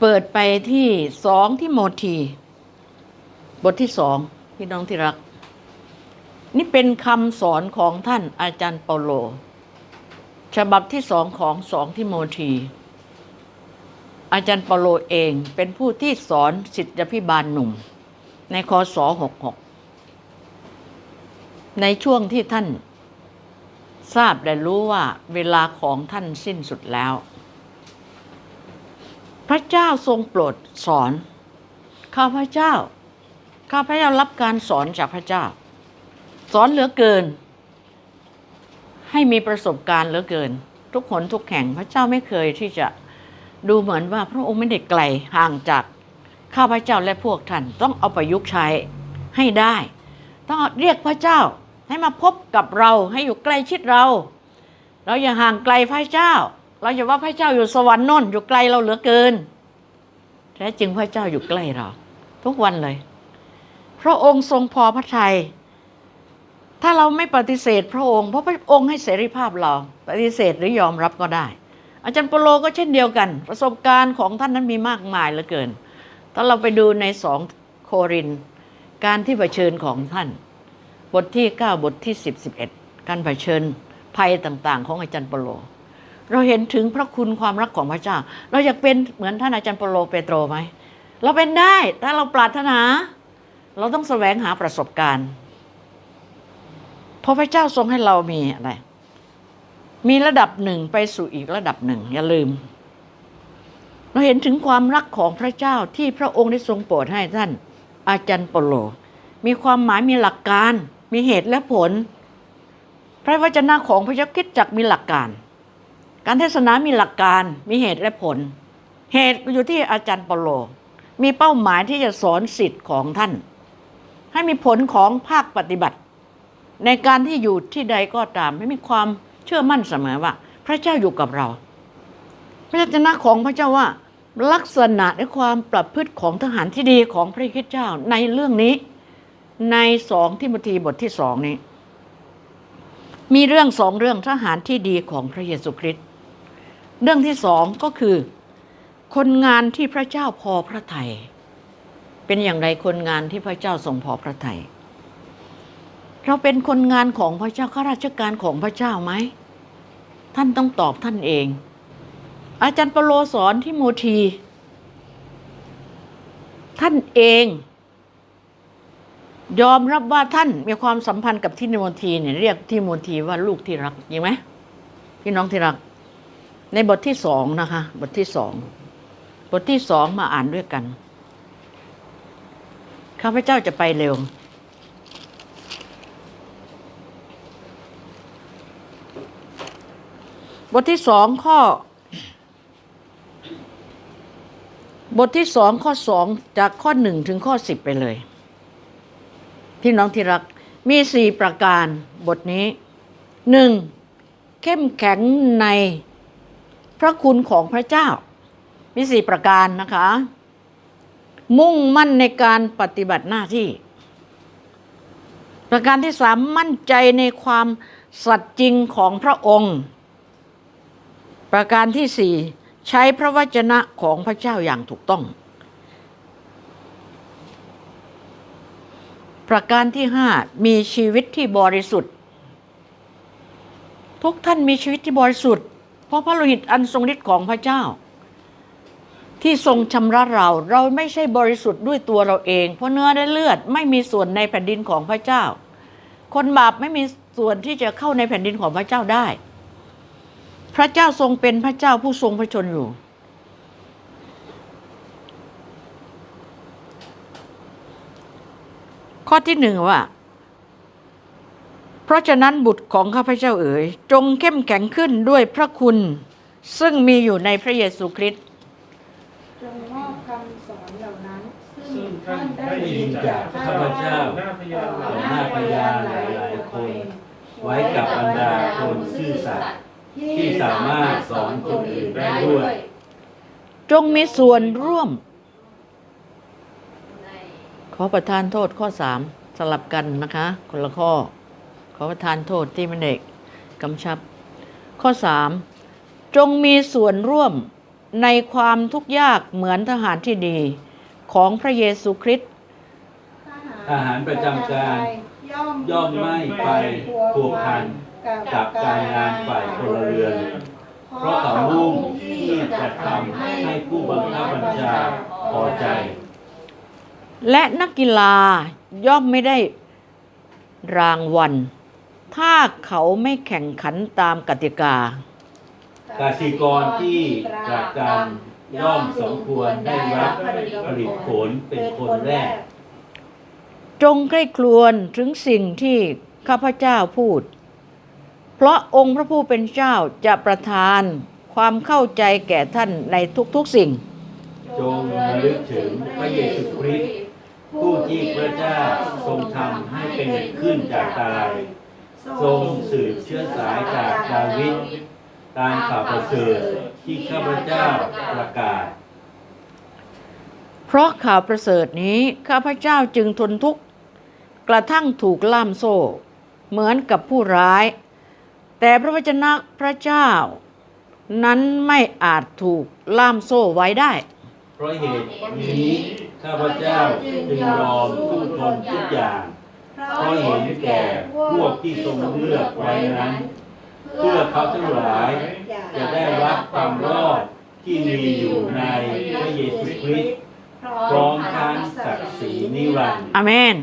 เปิดไปที่สองที่โมที บทที่สองพี่น้องที่รัก นี่เป็นคำสอนของท่านอาจารย์เปาโล ฉบับที่สองของสองที่โมที อาจารย์เปาโลเองเป็นผู้ที่สอนสิทธิพิบาลหนุ่ม ในคศ66 ในช่วงที่ท่านทราบและรู้ว่าเวลาของท่านสิ้นสุดแล้ว พระเจ้าทรงโปรดสอนข้าพระเจ้า ข้าพระเจ้ารับการสอนจากพระเจ้า สอนเหลือเกิน ให้มีประสบการณ์เหลือเกิน ทุกคนทุกแห่งพระเจ้าไม่เคยที่จะดูเหมือนว่าพระองค์ไม่ได้ไกลห่างจากข้าพระเจ้าและพวกท่านต้องเอาประยุกต์ใช้ให้ได้ ต้องเรียกพระเจ้าให้มาพบกับเราให้อยู่ใกล้ชิดเรา เราอย่าห่างไกลพระเจ้า เราอย่าว่าพระเจ้าอยู่สวรรค์น่นอยู่ไกลเราเหลือเกิน แท้จริงพระเจ้าอยู่ใกล้เรา ทุกวันเลย พระองค์ทรงพอพระทัยถ้าเราไม่ปฏิเสธพระองค์เพราะพระองค์ให้เสรีภาพเรา ปฏิเสธหรือยอมรับก็ได้ อาจารย์เปโลก็เช่นเดียวกัน ประสบการณ์ของท่านนั้นมีมากมายเหลือเกิน ถ้าเราไปดูในสองโคริน การที่เผชิญของท่าน บทที่ 9 บทที่ 10 11 การเผชิญภัยต่าง ๆ ของอาจารย์เปโล เราเห็นถึงพระคุณความรักของพระเจ้า เราอยากเป็นเหมือนท่านอาจารย์เปโลเปโตรไหม เราเป็นได้ถ้าเราปรารถนา เราต้องแสวงหาประสบการณ์เพราะพระเจ้าทรงให้เรามีอะไร มีระดับหนึ่งไปสู่อีกระดับหนึ่ง อย่าลืม เราเห็นถึงความรักของพระเจ้าที่พระองค์ได้ทรงโปรดให้ท่าน อาจารย์เปโล มีความหมายมีหลักการ มีเหตุและผล พระวจนะของพระเจ้าคิดจักมีหลักการ การเทศนามีหลักการมีเหตุและผล เหตุอยู่ที่อาจารย์ปโล มีเป้าหมายที่จะสอนสิทธิ์ของท่าน ให้มีผลของภาคปฏิบัติ ในการที่อยู่ที่ใดก็ตามให้มีความเชื่อมั่นเสมอว่า พระเจ้าอยู่กับเรา พระวจนะของพระเจ้าว่าลักษณะและความประพฤติของทหารที่ดีของพระคริสต์เจ้าในเรื่องนี้ ในสองทิโมธีบทที่สองนี้ มีเรื่องสองเรื่องทหารที่ดีของพระเยซูคริสต์ เรื่องที่สองก็คือ คนงานที่พระเจ้าพอพระทยัยเป็นอย่างไรคนงานที่พระเจ้าทรงพอพระทยัยเราเป็นคนงานของพระเจ้าข้าราชการของพระเจ้าไหมท่านต้องตอบท่านเอง อาจารย์ปโลสอนที่โมที ท่านเอง ยอมรับว่าท่านมีความสัมพันธ์กับที่โมทีเนี่ยเรียกที่โมทีว่าลูกที่รักจริงไหมพี่น้องที่รัก ในบทที่สองนะคะ บทที่สอง บทที่สองมาอ่านด้วยกัน ข้าพเจ้าจะไปเร็ว บทที่สองข้อ บทที่สองข้อสองจากข้อหนึ่งถึงข้อสิบไปเลย พี่น้องที่รัก มีสี่ประการบทนี้หนึ่งเข้มแข็งใน พระคุณของพระเจ้า มีสี่ประการนะคะ มุ่งมั่นในการปฏิบัติหน้าที่ ประการที่สามมั่นใจในความสัตย์จริงของพระองค์ ประการที่สี่ใช้พระวจนะของพระเจ้าอย่างถูกต้อง ประการที่ห้ามีชีวิตที่บริสุทธิ์ ทุกท่านมีชีวิตที่บริสุทธิ์ เพราะพระโลหิตอันทรงฤทธิ์ของพระเจ้า ที่ทรงชำระเรา เราไม่ใช่บริสุทธิ์ด้วยตัวเราเอง เพราะเนื้อและเลือดไม่มีส่วนในแผ่นดินของพระเจ้า คนบาปไม่มีส่วนที่จะเข้าในแผ่นดินของพระเจ้าได้ พระเจ้าทรงเป็นพระเจ้าผู้ทรงพระชนอยู่ ข้อที่หนึ่งว่า เพราะฉะนั้นบุตรของข้าพเจ้าเอ๋ยจงเข้มแข็งขึ้นด้วยพระคุณ ซึ่งมีอยู่ในพระเยซูคริสต์จงมอบคำสอนเหล่านั้น ซึ่ซึ่งงท่าท่านนได้ได้ยิยินนจาจากกข้าข้าพพเจ้าเจ้าหน้าพยานต่อหน้าพยานหลายๆคน ไว้กับบรรดาคนซื่อสัตย์ที่สามารถสอนคนอื่นได้ด้วย จงมีส่วนร่วม ขอประทานโทษข้อสามสลับกันนะคะ คนละข้อ ขอประทานโทษที่มันเด็กกำชับ ข้อสามจงมีส่วนร่วมในความทุกข์ยากเหมือนทหารที่ดี ของพระเยซูคริสต์ทหารประจำการย่อมไม่ไปผัวพันกับการงานฝ่ายพลเรือน เพราะเขามุ่งที่จะทำให้ผู้บังคับบัญชาพอใจ และนักกีฬาย่อมไม่ได้รางวัล ถ้าเขาไม่แข่งขันตามกติกากสิกรที่ตรากตรำย่อมสมควรได้รับผลิตผลเป็นคนแรก จงใกล้ครวนถึงสิ่งที่ข้าพเจ้าพูด เพราะองค์พระผู้เป็นเจ้าจะประทานความเข้าใจแก่ท่านในทุกๆสิ่ง จงระลึกถึงพระเยซูคริสต์ผู้ที่พระเจ้าทรงทำให้เป็นขึ้นจากตาย ทรงสืบเชื้อสายจากดาวิดตามข่าวประเสริฐที่ข้าพเจ้าประกาศ เพราะข่าวประเสริฐนี้ข้าพเจ้าจึงทนทุกข์กระทั่งถูกล่ามโซ่ เหมือนกับผู้ร้าย แต่พระวจนะพระเจ้า นั้นไม่อาจถูกล่ามโซ่ไว้ได้ เพราะเหตุนี้ข้าพเจ้าจึงยอมสู้ทนทุกอย่าง เพราะเห็นแก่พวกที่ทรงเลือกไว้นั้น เพื่อเขาทั้งหลายจะได้รับความรอดที่มีอยู่ในพระเยซูคริสต์พร้อมทั้งศักดิ์ศรีนิรันดร์อเมน